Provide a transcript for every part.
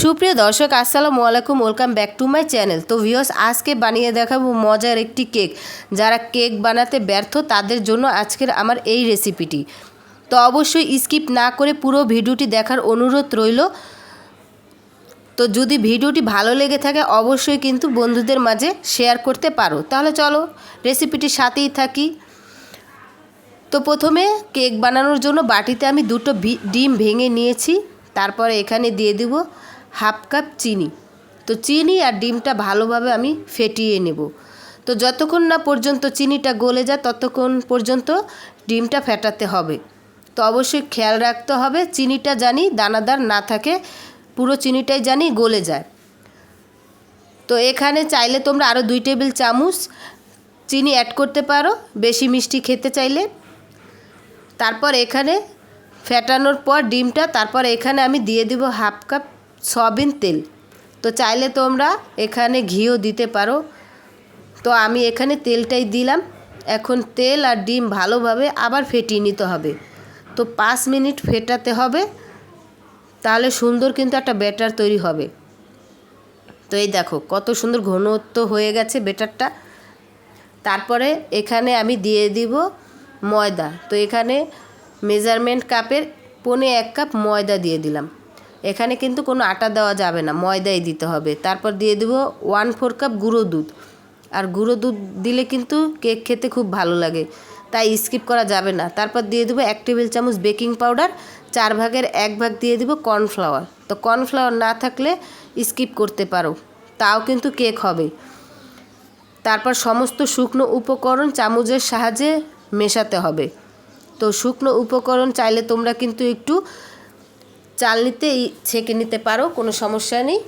সুপ্রিয় দর্শক, আসসালামু আলাইকুম, welcome back to my channel. তো ভিউয়ার্স, আজকে বানিয়ে দেখাবো মজার একটি কেক। যারা কেক বানাতে ব্যর্থ, তাদের জন্য আজকের আমার এই রেসিপিটি। তো অবশ্যই স্কিপ না করে পুরো ভিডিওটি দেখার অনুরোধ রইল। তো যদি ভিডিওটি ভালো লেগে থাকে, অবশ্যই কিন্তু বন্ধুদের মাঝে শেয়ার করতে পারো। তাহলে চলো, রেসিপিটির সাথেই থাকি। তো প্রথমে কেক বানানোর জন্য বাটিতে আমি দুটো ডিম ভেঙে নিয়েছি। তারপরে এখানে দিয়ে দেব হাফ কাপ চিনি। তো চিনি আর ডিমটা ভালোভাবে আমি ফেটিয়ে নেব। তো যতক্ষণ না পর্যন্ত চিনিটা গলে যায়, ততক্ষণ পর্যন্ত ডিমটা ফেটাতে হবে। তো অবশ্যই খেয়াল রাখতে হবে, চিনিটা জানি দানাদার না থাকে, পুরো চিনিটাই জানি গলে যায়। তো এখানে চাইলে তোমরা আরও দুই টেবিল চামচ চিনি অ্যাড করতে পারো, বেশি মিষ্টি খেতে চাইলে। তারপর এখানে ফেটানোর পর ডিমটা, তারপর এখানে আমি দিয়ে দেব হাফ কাপ সয়াবিন তেল। তো চাইলে তোমরা এখানে ঘিও দিতে পারো। তো আমি এখানে তেলটাই দিলাম। এখন তেল আর ডিম ভালোভাবে আবার ফেটিয়ে নিতে হবে। তো পাঁচ মিনিট ফেটাতে হবে। তাহলে সুন্দর কিন্তু একটা ব্যাটার তৈরি হবে। তো এই দেখো, কত সুন্দর ঘনত্ব হয়ে গেছে ব্যাটারটা। তারপরে এখানে আমি দিয়ে দিব ময়দা। তো এখানে মেজারমেন্ট কাপের পনে এক কাপ ময়দা দিয়ে দিলাম। এখানে কিন্তু কোনো আটা দেওয়া যাবে না, ময়দাই দিতে হবে। তারপর দিয়ে দিব ওয়ান ফোর কাপ গুঁড়ো দুধ। আর গুঁড়ো দুধ দিলে কিন্তু কেক খেতে খুব ভালো লাগে, তাই স্কিপ করা যাবে না। তারপর দিয়ে দেবো এক টেবিল চামচ বেকিং পাউডার চার ভাগের এক ভাগ দিয়ে দেবো কর্নফ্লাওয়ার তো কর্নফ্লাওয়ার না থাকলে স্কিপ করতে পারো, তাও কিন্তু কেক হবে। তারপর সমস্ত শুকনো উপকরণ চামচের সাহায্যে মেশাতে হবে। তো শুকনো উপকরণ চাইলে তোমরা কিন্তু একটু চালনিতে ই- ছেঁকে নিতে পারো, কোনো সমস্যা নেই।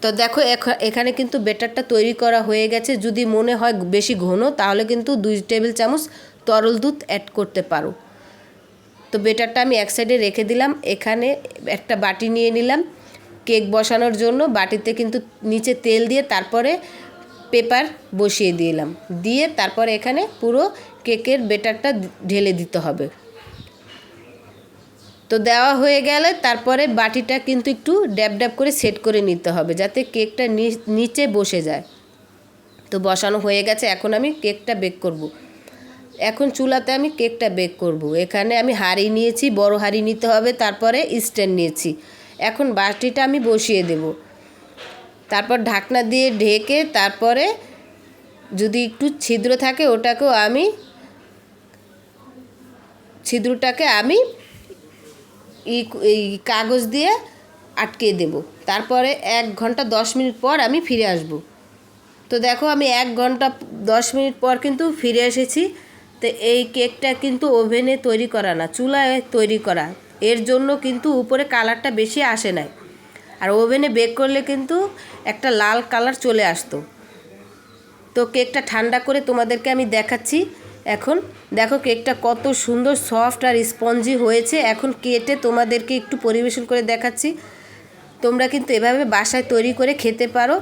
তো দেখো, এখ- এখানে কিন্তু বেটারটা তৈরি করা হয়ে গেছে। যদি মনে হয় বেশি ঘন, তাহলে কিন্তু দুই টেবিল চামচ তরল দুধ অ্যাড করতে পারো। তো বেটারটা আমি এক সাইডে রেখে দিলাম। এখানে একটা বাটি নিয়ে নিলাম কেক বসানোর জন্য। বাটিতে কিন্তু নিচে তেল দিয়ে তারপরে পেপার বসিয়ে দিলাম। দিয়ে তারপরে এখানে পুরো কেকের বেটারটা ঢেলে দিতে হবে। তো দেওয়া হয়ে গেলে তারপরে বাটিটা কিন্তু একটু ড্যাব ড্যাব করে সেট করে নিতে হবে যাতে কেকটা নিচে বসে যায় তো বসানো হয়ে গেছে, এখন আমি কেকটা বেক করব। এখন চুলাতে আমি কেকটা বেক করব। এখানে আমি হাঁড়ি নিয়েছি, বড় হাঁড়ি নিতে হবে, তারপরে স্ট্যান্ড নিয়েছি এখন বাটিটা আমি বসিয়ে দেব তারপর ঢাকনা দিয়ে ঢেকে তারপরে যদি একটু ছিদ্র থাকে, ওটাকেও আমি, ছিদ্রটাকে আমি এই কাগজ দিয়ে আটকে দেব। তারপরে এক ঘণ্টা দশ মিনিট পর আমি ফিরে আসব। তো দেখো আমি এক ঘণ্টা দশ মিনিট পর কিন্তু ফিরে এসেছি। তো এই কেকটা কিন্তু ওভেনে তৈরি করা না, চুলায় তৈরি করা। এর জন্য কিন্তু উপরে কালারটা বেশি আসে নাই। আর ওভেনে বেক করলে কিন্তু একটা লাল কালার চলে আসতো। তো কেকটা ঠান্ডা করে তোমাদেরকে আমি দেখাচ্ছি। এখন দেখো কেকটা কত সুন্দর সফট আর স্পঞ্জি হয়েছে। এখন কেটে তোমাদেরকে একটু পরিবেশন করে দেখাচ্ছি। তোমরা কিন্তু এভাবে বাসায় তৈরি করে খেতে পারো।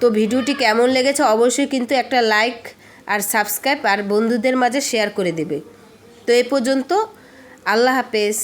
তো ভিডিওটি কেমন লেগেছে অবশ্যই কিন্তু একটা লাইক আর সাবস্ক্রাইব আর বন্ধুদের মাঝে শেয়ার করে দেবে। তো এ পর্যন্ত আল্লাহ হাফেজ।